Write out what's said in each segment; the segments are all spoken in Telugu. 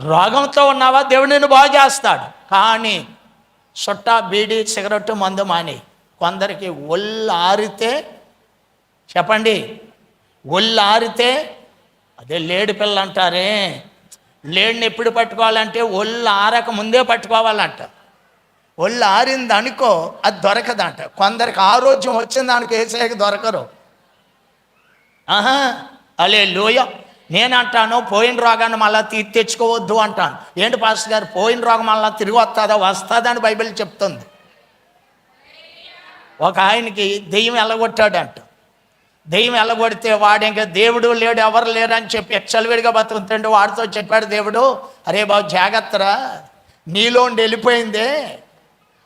రోగంతో ఉన్నావా? దేవుడు నిన్ను బాగు చేస్తాడు. కానీ చుట్ట బీడి సిగరెట్ మందు మాని కొందరికి ఒళ్ళు ఆరితే చెప్పండి ఒళ్ళు ఆరితే అదే లేడి పిల్ల అంటారే లేడిని ఎప్పుడు పట్టుకోవాలంటే ఒళ్ళు ఆరక ముందే పట్టుకోవాలంట. ఒళ్ళు ఆరింది అనుకో అది దొరకదంట. కొందరికి ఆరోగ్యం వచ్చిన దానికి వేసేకి దొరకరు. ఆహా అలే లోయ నేనంటాను పోయిన రోగాన్ని మళ్ళీ తీర్చి తెచ్చుకోవద్దు అంటాను. ఏంటి పాస్టర్ గారు? పోయిన రోగం మళ్ళీ తిరిగి వస్తుందా? వస్తుందని బైబిల్ చెప్తుంది. ఒక ఆయనకి దెయ్యం ఎల్లగొట్టాడంట దెయ్యం ఎల్లగొడితే వాడు ఇంకా దేవుడు లేడు ఎవరు లేరు అని చెప్పి ఎచ్చలవిడిగా బతుకుతుంటే వాడితో చెప్పాడు దేవుడు అరే బాబు జాగ్రత్తరా. నీలోండి వెళ్ళిపోయిందే.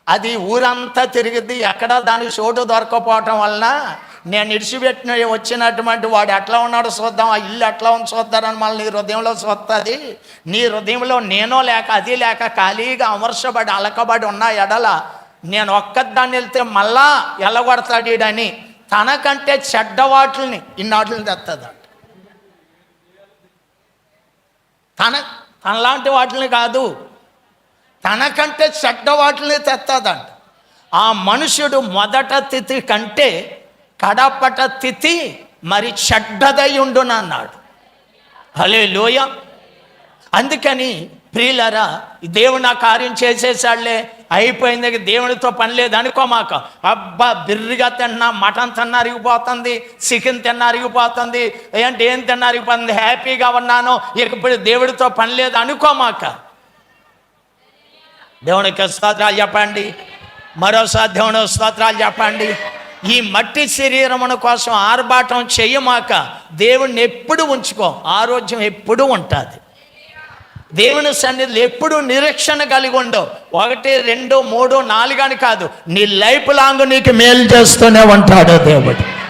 అది ఊరంతా తిరిగిద్ది. ఎక్కడ దానికి చోటు దొరకపోవటం వలన నేను ఇడిచిపెట్టిన వచ్చినటువంటి వాడు ఎట్లా ఉన్నాడో చూద్దాం ఆ ఇల్లు ఎట్లా ఉంది చూద్దారని మళ్ళీ నీ హృదయంలో చూస్తుంది నీ హృదయంలో నేనో లేక అది లేక ఖాళీగా అమర్చబడి అలకబడి ఉన్న ఎడల నేను ఒక్కదాన్ని వెళ్తే మళ్ళా ఎల్లగొడతాడు అని తనకంటే చెడ్డవాట్లని ఇన్నాటిని తెస్తుందంట తన తనలాంటి వాటిని కాదు తనకంటే చెడ్డ వాటిని తెస్తుందంట ఆ మనుషుడు మొదట తిథి కంటే కడపట తిథి మరి చెడ్డదై ఉండునన్నాడు హలే లోయ అందుకని ప్రియులరా దేవుడు నా కార్యం చేసేసాడులే అయిపోయింది దేవునితో పని లేదు అనుకోమాక. అబ్బా బిర్రిగా తిన్నా మటన్ తిన్న అరిగిపోతుంది చికెన్ తిన్న అరిగిపోతుంది ఏంటి ఏం తిన్న అరిగిపోతుంది హ్యాపీగా ఉన్నాను ఇక ఇప్పుడు దేవుడితో పని లేదు అనుకోమాక. దేవునికి స్తోత్రాలు చెప్పండి. మరోసారి దేవుని స్తోత్రాలు చెప్పండి. ఈ మట్టి శరీరమున కోసం ఆర్భాటం చేయమాక దేవుణ్ణి ఎప్పుడు ఉంచుకో ఆరోగ్యం ఎప్పుడు ఉంటుంది. దేవుని సన్నిధిలో ఎప్పుడు నిరీక్షణ కలిగి ఉండవు. ఒకటి రెండు మూడు నాలుగు అని కాదు. నీ లైఫ్ లాంగ్ నీకు మేలు చేస్తూనే ఉంటాడు దేవుడు.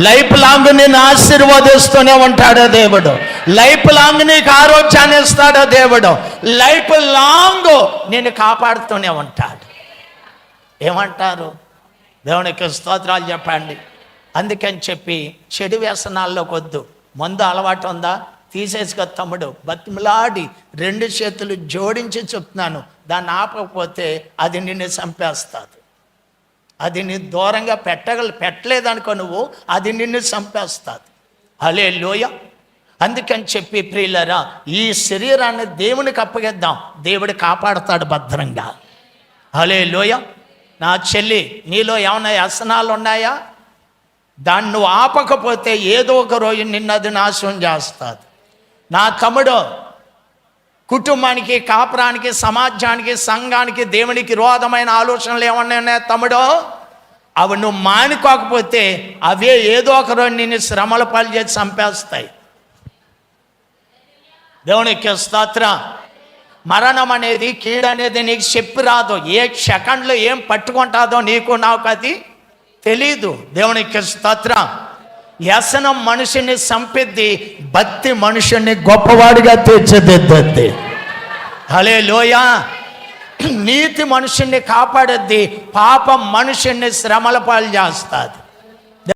లైఫ్ లాంగ్ నేను ఆశీర్వదిస్తూనే ఉంటాడు దేవుడు. లైఫ్ లాంగ్ నీకు ఆరోగ్యాన్ని ఇస్తాడో దేవుడు. లైఫ్ లాంగ్ నేను కాపాడుతూనే ఉంటాడు. ఏమంటారు? దేవునికి స్తోత్రాలు చెప్పండి. అందుకని చెప్పి చెడు వ్యసనాల్లోకి వద్దు. మందు అలవాటు ఉందా? తీసేసుకో తమ్ముడు. బతిమలాడి రెండు చేతులు జోడించి చెప్తున్నాను. దాన్ని ఆపకపోతే అది నిన్ను చంపేస్తుంది. అది నీ దూరంగా పెట్టగల పెట్టలేదనుకో నువ్వు అది నిన్ను చంపేస్తుంది. అలే లోయ అందుకని చెప్పి ప్రియులరా ఈ శరీరాన్ని దేవునికి అప్పగిద్దాం. దేవుడు కాపాడుతాడు భద్రంగా. అలే లోయ నా చెల్లి నీలో ఏమైనా వ్యసనాలు ఉన్నాయా దాన్ని నువ్వు ఆపకపోతే ఏదో ఒక రోజు నిన్నది నాశనం చేస్తుంది. నా తమ్ముడు కుటుంబానికి కాపురానికి సమాజానికి సంఘానికి దేవునికి విరోధమైన ఆలోచనలు ఏమన్నా ఉన్నాయా తమ్ముడో? అవి నువ్వు మానుకోకపోతే అవే ఏదో ఒక రోజు నిన్ను శ్రమల పాలు చేసి చంపేస్తాయి. దేవునికి స్తోత్రం. మరణం అనేది కీడనేది అనేది నీకు చెప్పి రాదు. ఏ సెకండ్లో ఏం పట్టుకుంటాదో నీకు నాకు అది తెలీదు. దేవునికి స్తోత్ర. వ్యసనం మనిషిని సంపిద్ది భక్తి మనుషుని గొప్పవాడిగా తీర్చిదిద్ది హలే లోయ నీతి మనుషుణ్ణి కాపాడద్ది పాపం మనుషుణ్ణి శ్రమల పాలు చేస్తుంది.